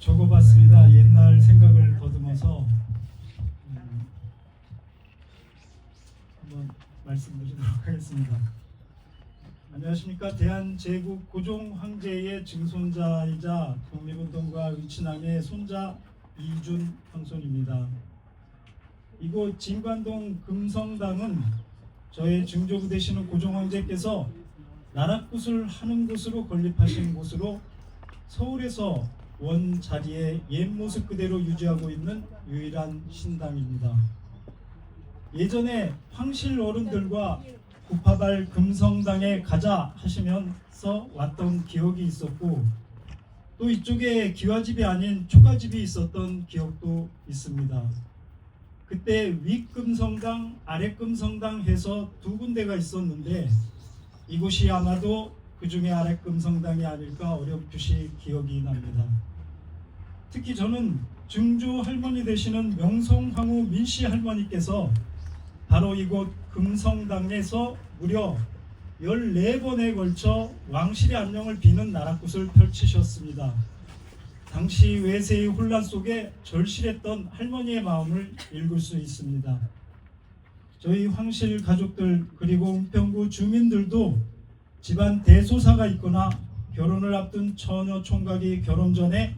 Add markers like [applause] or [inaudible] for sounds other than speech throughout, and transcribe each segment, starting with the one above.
적어봤습니다. 옛날 생각을 더듬어서 음, 한번 말씀드리도록 [laughs] 하겠습니다. 안녕하십니까 대한제국 고종 황제의 증손자이자 독립운동가 위치남의 손자 이준 황손입니다. 이곳 진관동 금성당은 저의 증조부 되시는 고종 황제께서 나락굿을 하는 곳으로 건립하신 곳으로 서울에서 원 자리에 옛 모습 그대로 유지하고 있는 유일한 신당입니다. 예전에 황실 어른들과 구파발 금성당에 가자 하시면서 왔던 기억이 있었고 또 이쪽에 기와집이 아닌 초가집이 있었던 기억도 있습니다. 그때 윗금성당, 아랫금성당 해서 두 군데가 있었는데 이곳이 아마도 그 중에 아랫금성당이 아닐까 어렴풋이 기억이 납니다. 특히 저는 증조 할머니 되시는 명성황후 민씨 할머니께서 바로 이곳 금성당에서 무려 14번에 걸쳐 왕실의 안녕을 비는 나락굿을 펼치셨습니다. 당시 외세의 혼란 속에 절실했던 할머니의 마음을 읽을 수 있습니다. 저희 황실 가족들 그리고 은평구 주민들도 집안 대소사가 있거나 결혼을 앞둔 처녀 총각이 결혼 전에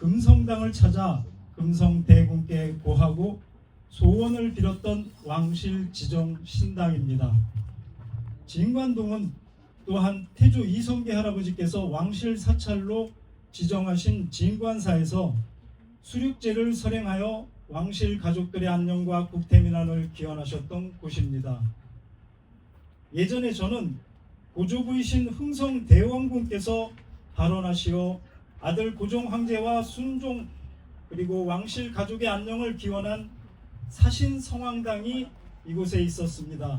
금성당을 찾아 금성 대군께 고하고 소원을 빌었던 왕실 지정 신당입니다. 진관동은 또한 태조 이성계 할아버지께서 왕실 사찰로 지정하신 진관사에서 수륙제를 설행하여 왕실 가족들의 안녕과 국태민안을 기원하셨던 곳입니다. 예전에 저는 고조부이신 흥성 대원군께서 발언하시어 아들 고종 황제와 순종 그리고 왕실 가족의 안녕을 기원한 사신 성황당이 이곳에 있었습니다.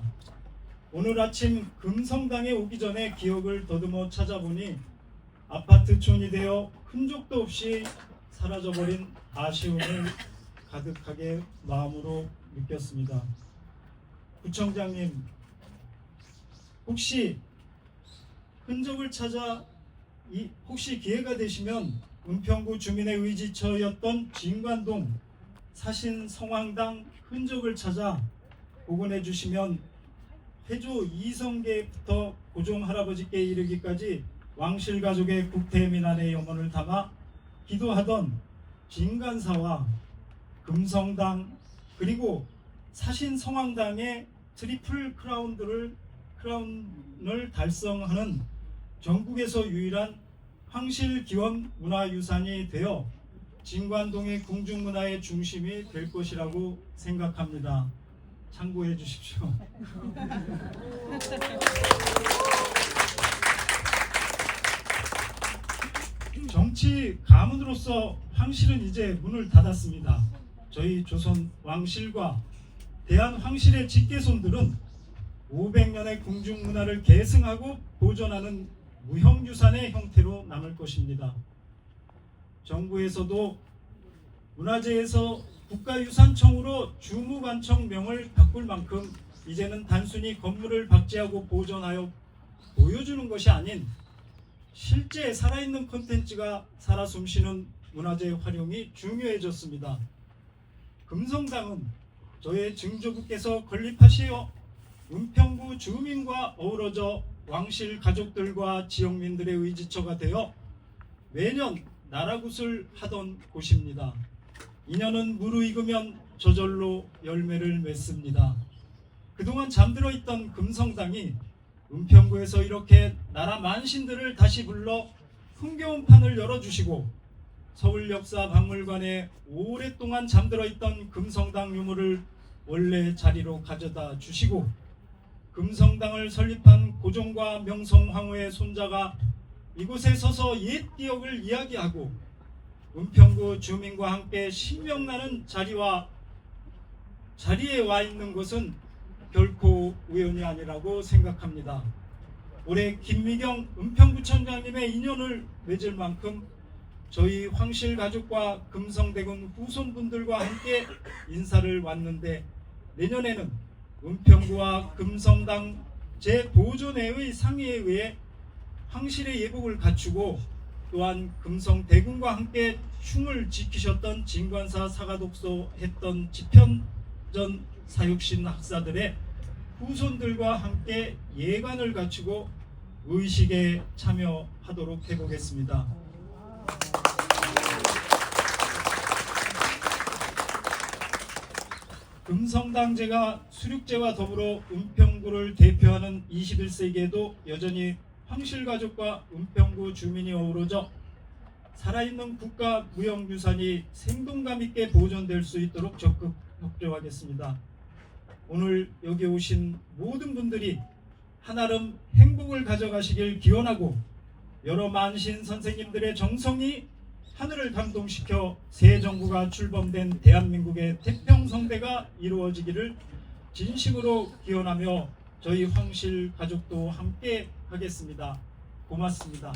오늘 아침 금성당에 오기 전에 기억을 더듬어 찾아보니 아파트촌이 되어 흔적도 없이 사라져버린 아쉬움을 가득하게 마음으로 느꼈습니다. 구청장님, 혹시 흔적을 찾아 이 혹시 기회가 되시면 은평구 주민의 의지처였던 진관동 사신 성황당 흔적을 찾아 복원해 주시면 태조 이성계부터 고종 할아버지께 이르기까지 왕실 가족의 국태민안의 영혼을 담아 기도하던 진간사와 금성당 그리고 사신 성황당의 트리플 크라운들을 크라운을 달성하는 전국에서 유일한 황실 기원 문화유산이 되어 진관동의 궁중문화의 중심이 될 것이라고 생각합니다. 참고해 주십시오. [laughs] 정치 가문으로서 황실은 이제 문을 닫았습니다. 저희 조선 왕실과 대한 황실의 직계손들은 500년의 궁중 문화를 계승하고 보존하는 무형유산의 형태로 남을 것입니다. 정부에서도 문화재에서 국가유산청으로 주무관청명을 바꿀 만큼 이제는 단순히 건물을 박제하고 보존하여 보여주는 것이 아닌 실제 살아있는 콘텐츠가 살아 숨쉬는 문화재 활용이 중요해졌습니다. 금성당은 저의 증조부께서 건립하시어 은평구 주민과 어우러져 왕실 가족들과 지역민들의 의지처가 되어 매년 나라굿을 하던 곳입니다. 인연은 무르익으면 저절로 열매를 맺습니다. 그동안 잠들어 있던 금성당이 은평구에서 이렇게 나라 만신들을 다시 불러 흥겨운 판을 열어주시고 서울 역사 박물관에 오랫동안 잠들어 있던 금성당 유물을 원래 자리로 가져다 주시고 금성당을 설립한 고종과 명성황후의 손자가 이곳에 서서 옛 기억을 이야기하고 은평구 주민과 함께 신명나는 자리와 자리에 와 있는 것은 결코 우연이 아니라고 생각합니다. 올해 김미경 은평구청장님의 인연을 맺을 만큼 저희 황실 가족과 금성대군 후손분들과 함께 인사를 왔는데 내년에는 은평구와 금성당 제보존회의 상의에 의해 황실의 예복을 갖추고 또한 금성 대군과 함께 흉을 지키셨던 진관사 사가독소 했던 집현전 사육신 학사들의 후손들과 함께 예관을 갖추고 의식에 참여하도록 해보겠습니다. 금성당제가 수륙제와 더불어 은평구를 대표하는 21세기에도 여전히 황실가족과 은평구 주민이 어우러져 살아있는 국가 무형유산이 생동감 있게 보존될 수 있도록 적극 협조하겠습니다. 오늘 여기 오신 모든 분들이 한아름 행복을 가져가시길 기원하고 여러 만신 선생님들의 정성이 하늘을 감동시켜 새 정부가 출범된 대한민국의 태평성대가 이루어지기를 진심으로 기원하며 저희 황실 가족도 함께 하겠습니다. 고맙습니다.